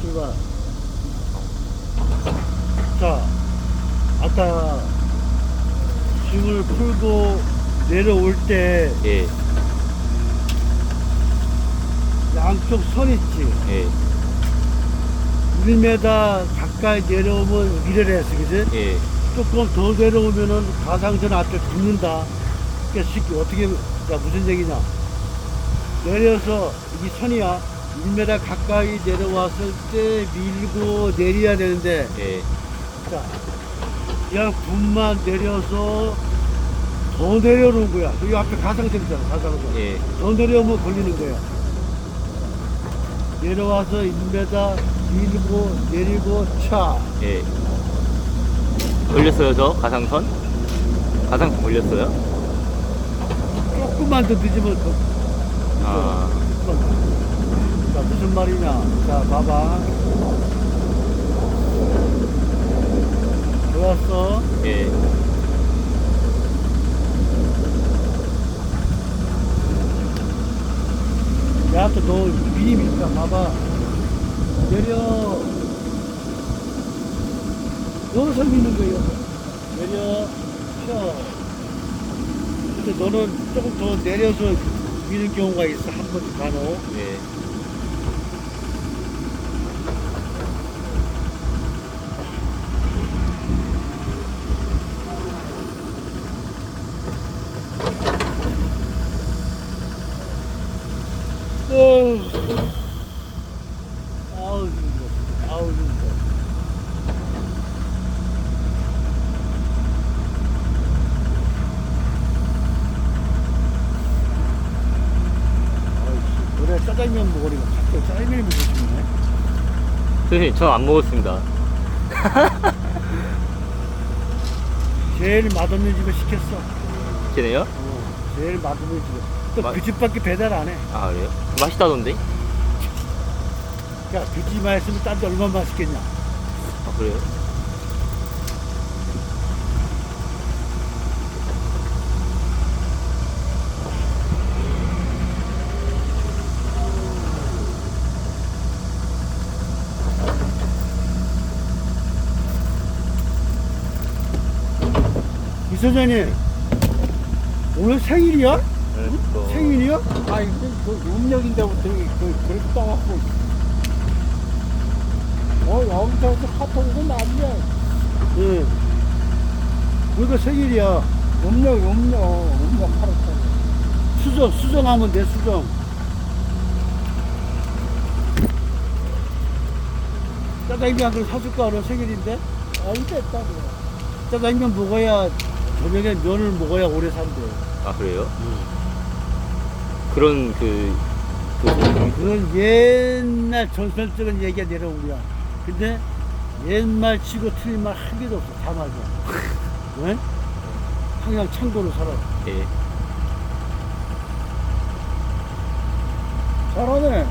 출발. 자, 아까 짐을 풀고 내려올 때 예, 양쪽 선 있지. 예, 1m 가까이 내려오면 이래를 했어, 그지? 예, 조금 더 내려오면은 가상선 앞에 붙는다. 그러니까 쉽게 어떻게, 야, 무슨 얘기냐. 내려서, 이 선이야. 1m 가까이 내려왔을 때 밀고 내려야 되는데, 예, 자, 그냥 분만 내려서 더 내려오는 거야. 여기 앞에 가상선 있잖아, 가상선. 예, 더 내려오면 걸리는 거야. 내려와서 1m 밀고 내리고 차. 예. 올렸어요, 저 가상선? 가상선 올렸어요? 조금만 더 늦으면 더. 아, 자, 무슨 말이냐. 자, 봐봐. 좋았어. 예, 야, 또너 밀까? 봐봐. 내려. 여기서 미는 여기서. 내려. 펴. 근데 너는 조금 더 내려서 미는 경우가 있어. 한 번씩 간혹. 예. 어휴. 아우, 힘들어. 아우, 힘들어. 아이씨, 그래, 짜장면 먹으니까 갑자기 짜장면이 먹고 싶네. 선생님, 저 안 먹었습니다. 제일 맛없는 집에 시켰어. 걔네요? 어, 제일 맛없는 집에. 또 맛- 그 집밖에 배달 안 해. 아, 그래요? 맛있다던데? 야, 그 집만 했으면 딴데 얼마나 맛있겠냐. 아, 그래요? 이 소장님, 오늘 생일이야? 네, 또- 생일이야? 아, 이게 그 음력인데 부터 이게 그, 그렇게 떠갖고. 어, 여기서 카톡도 난리야. 응. 우리가 생일이야. 음력, 음력, 음력 하루짜리. 수정, 수정하면 돼, 수정. 짜장면 한 그릇 사줄까, 오늘 생일인데? 아, 이게 있다고. 짜장면 먹어야, 저녁에 면을 먹어야 오래 산대. 아, 그래요? 그런 그, 그, 그건 옛날 전설적인 얘기가 내려온 거야. 근데 옛말 치고 틀린 말 한 개도 없어. 다 맞아. 왜? 항상 참고로 살아. 예, 잘하네.